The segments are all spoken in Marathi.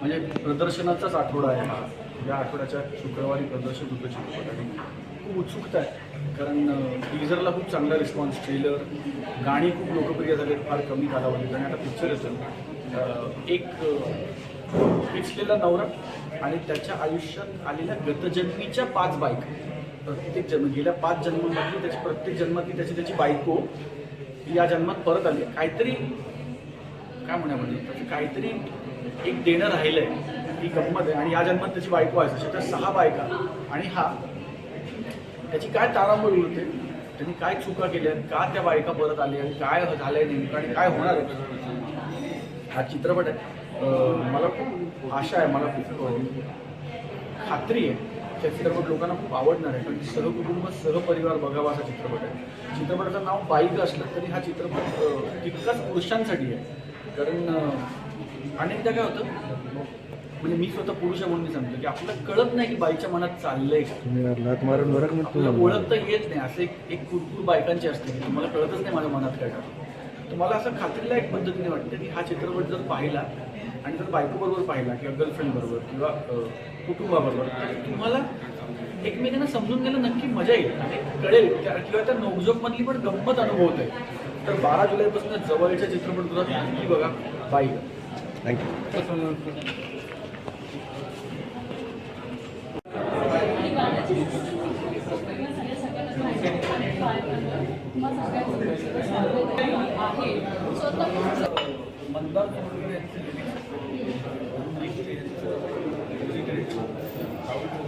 म्हणजे प्रदर्शनाचाच आठवडा आहे. हा या आठवड्याच्या शुक्रवारी प्रदर्शन होतं चित्रपट आणि खूप उत्सुकता आहे. कारण टीजरला खूप चांगला रिस्पॉन्स ट्रेलर गाणी खूप लोकप्रिय झाली फार कमी कालावधीत. आणि आता पिक्चर येतो एक पिचलेला नवरा आणि त्याच्या आयुष्यात आलेल्या गतजन्मीच्या पाच बायका. प्रत्येक जन्म गेल्या पाच जन्मांमधली त्याची प्रत्येक जन्मातली त्याची त्याची बायको या जन्मात परत आली. काहीतरी काय म्हणण्यामध्ये म्हणजे? त्याचं काहीतरी एक देणं राहिलंय ही गंमत आहे. आणि या जन्मात त्याची बायको आहे तर त्या सहा बायका. आणि हा त्याची काय तारांबळ उरते त्यांनी काय चुका केल्या? का त्या बायका परत आल्या? आणि काय झालंय नेमकं? आणि काय होणार आहे? हा चित्रपट आहे. मला खूप आशा आहे मला खूप खात्री आहे त्या चित्रपट लोकांना खूप आवडणार आहे. कारण सहकुटुंब सहपरिवार बघावा असा चित्रपट आहे. चित्रपटाचं नाव बाईक असलं तरी हा चित्रपट तितकाच पुरुषांसाठी आहे. कारण अनेकदा काय होतं म्हणजे मी स्वतः पुरुष म्हणून मी सांगतो की आपल्याला कळत नाही की बाईच्या मनात चाललंय मारून मग ओळखता येत नाही. असं एक एक कुरकुर बायकांची असते की तुम्हाला कळतच नाही माझ्या मनात काय मला असं खात्रीला एक पद्धतीने वाटतं की हा चित्रपट जर पाहिला आणि जर बायकोबरोबर पाहिला किंवा गर्लफ्रेंड बरोबर किंवा कुटुंबाबरोबर तुम्हाला एकमेकांना समजून घ्यायला नक्की मजा येईल. आणि कळेल किंवा त्या नोकझोकमधली पण गंमत अनुभवत आहे. तर बारा जुलैपासून जवळच्या चित्रपटगृहात नक्की बघा. बाईक थँक्यू मंदार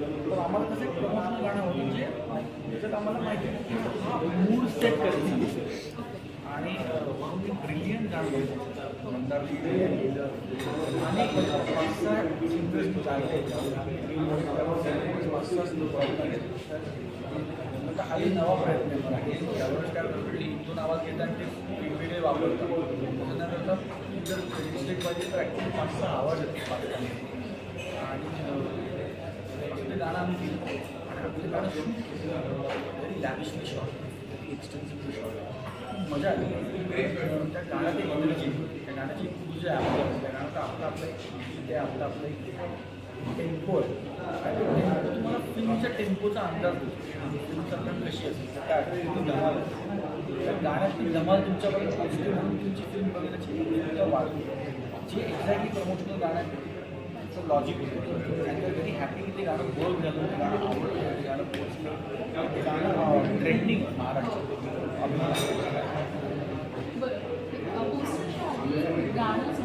तर आम्हाला कसं एक प्रमोशनल गाणं होतं जे त्याच्यात आम्हाला माहिती की मूड सेट करायचा. आणि म्हणून मी ब्रिलियंट गाणं होतं. मंदार आणि पाच सहा सिंगर्स चालले पाच सहा आता हा नवा प्रयत्न आहे. मराठी त्यावेळेस काय होतं की आवाज घेतात आणि ते वेगवेगळे वापरतात. त्याच्यानंतर जर मिस्टेक पाहिजे तर ॲक्च्युली पाच सहा आवाज येतो पाच सहा. आणि अं, असं ते गाणं आम्ही केलं आणि ভেরি ল্যাভিশলি শর্ট केलं व्हेरी लॅविशली मजा आली अं, त्या गाण्यात एक एनर्जी त्या गाण्याची पूजा ऊर्जा आहे आपल्या त्या गाण्यात आपलं आपलं एक ते आपलं आपलं एक टेम्पो आहे आणि तुम्हाला फिल्मच्या टेम्पोचा अंदाज देतो फिल्मचा कशी असेल तर काय धमाल त्या गाण्यातली धमाल तुमच्यापर्यंत पोहोचते म्हणून तुमची फिल्म बघण्याची वाढते जे एक्झॅक्टली प्रमोशनल गाणं आहे त्यांचं लॉजिक होतं त्यांना कधी ते गाणं बोल झालं ते गाणं आवडलं ते गाणं पोचलं ते गाणं ट्रेंडिंग महाराष्ट्रात गाणं